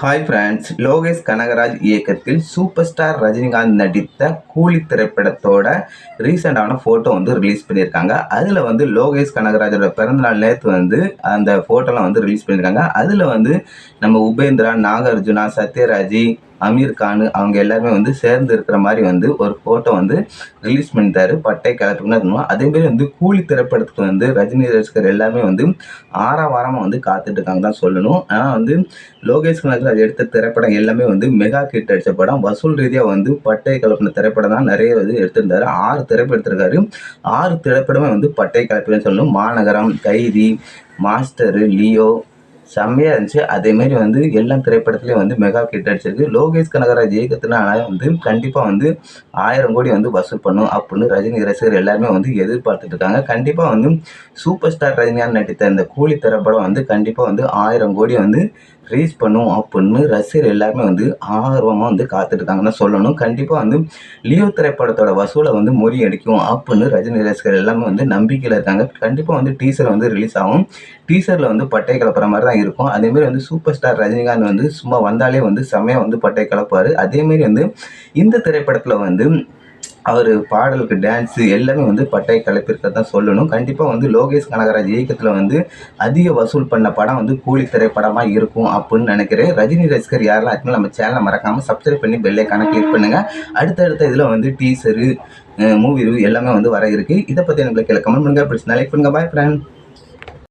Hi friends Lokesh Kanagaraj இயக்கத்தில் super star Rajinikanth நடித்த கூலி திரைப்படத்தோட ரீசெண்டான ஃபோட்டோ வந்து ரிலீஸ் பண்ணியிருக்காங்க. அதில் வந்து லோகேஷ் கனகராஜோட பிறந்தநாள் நேற்று வந்து அந்த ஃபோட்டோலாம் வந்து ரிலீஸ் பண்ணியிருக்காங்க. அதில் வந்து நம்ம உபேந்திரா நாகார்ஜுனா சத்யராஜ் அமீர் கான் அவங்க எல்லாருமே வந்து சேர்ந்து இருக்கிற மாதிரி வந்து ஒரு ஃபோட்டோ வந்து ரிலீஸ் பண்ணிட்டாரு. பட்டை கிளப்புன்னு அதே அதேமாரி வந்து கூலி திரைப்படத்துக்கு வந்து ரஜினி ரசிகர் எல்லாமே வந்து ஆறாவாரமாக வந்து காத்துட்டு இருக்காங்க தான் சொல்லணும். ஆனால் வந்து லோகேஷ் கனகராஜ் எடுத்த திரைப்படம் எல்லாமே வந்து மெகா கிட் அடித்த படம். வசூல் ரீதியாக வந்து பட்டை கலப்பின திரைப்படம் தான் நிறைய வந்து எடுத்திருந்தாரு. ஆறு திரைப்படம் எடுத்திருக்காரு. ஆறு திரைப்படமே வந்து பட்டை கலப்புன்னு சொல்லணும். மாநகரம் கைதி மாஸ்டரு லியோ செம்மையாக இருந்துச்சு. அதேமாரி வந்து எல்லா திரைப்படத்துலேயும் வந்து மெகா கிட் அடிச்சிருக்கு. லோகேஷ் கனகராஜ் இயக்கத்தினால வந்து கண்டிப்பாக வந்து ஆயிரம் கோடி வந்து வசூல் பண்ணும் அப்படின்னு ரஜினி ரசிகர் எல்லாருமே வந்து எதிர்பார்த்துட்டு இருக்காங்க. கண்டிப்பாக வந்து சூப்பர் ஸ்டார் ரஜினிகாந்த் நடித்த இந்த கூலி திரைப்படம் வந்து கண்டிப்பாக வந்து ஆயிரம் கோடி வந்து ரீச் பண்ணும் அப்படின்னு ரசிகர் எல்லாருமே வந்து ஆர்வமாக வந்து காத்துட்டு இருக்காங்கன்னு சொல்லணும். கண்டிப்பாக வந்து லியோ திரைப்படத்தோட வசூலை வந்து முறியடிக்கும் அப்படின்னு ரஜினி ரசிகர் எல்லாமே வந்து நம்பிக்கையில் இருக்காங்க. கண்டிப்பாக வந்து டீசர் வந்து ரிலீஸ் ஆகும். டீசரில் வந்து பட்டை கலப்புற மாதிரி தான் இருக்கும். அதேமாரி வந்து சூப்பர் ஸ்டார் ரஜினிகாந்த் வந்து சும்மா வந்தாலே வந்து செம்மையாக வந்து பட்டை கலப்பார். அதேமாரி வந்து இந்த திரைப்படத்தில் வந்து அவர் பாடலுக்கு டான்ஸு எல்லாமே வந்து பட்டை கலப்பிருக்க தான் சொல்லணும். கண்டிப்பாக வந்து லோகேஷ் கனகராஜ் இயக்கத்தில் வந்து அதிக வசூல் பண்ண படம் வந்து கூலி திரைப்படமாக இருக்கும் அப்படின்னு நினைக்கிறேன். ரஜினி ரசிகர் யாரெல்லாம் இருக்குன்னு நம்ம சேனலை மறக்காமல் சப்ஸ்கிரைப் பண்ணி பெல்லைக்கான கிளிக் பண்ணுங்கள் அடுத்தடுத்த இதில் வந்து டீசரு மூவி ரிவ்யூ எல்லாமே வந்து வர இருக்குது இதை பற்றி எனக்கு கமெண்ட் பண்ணுங்கள் பிடிச்சி லைக் பண்ணுங்கள் பாய் ஃப்ரெண்ட்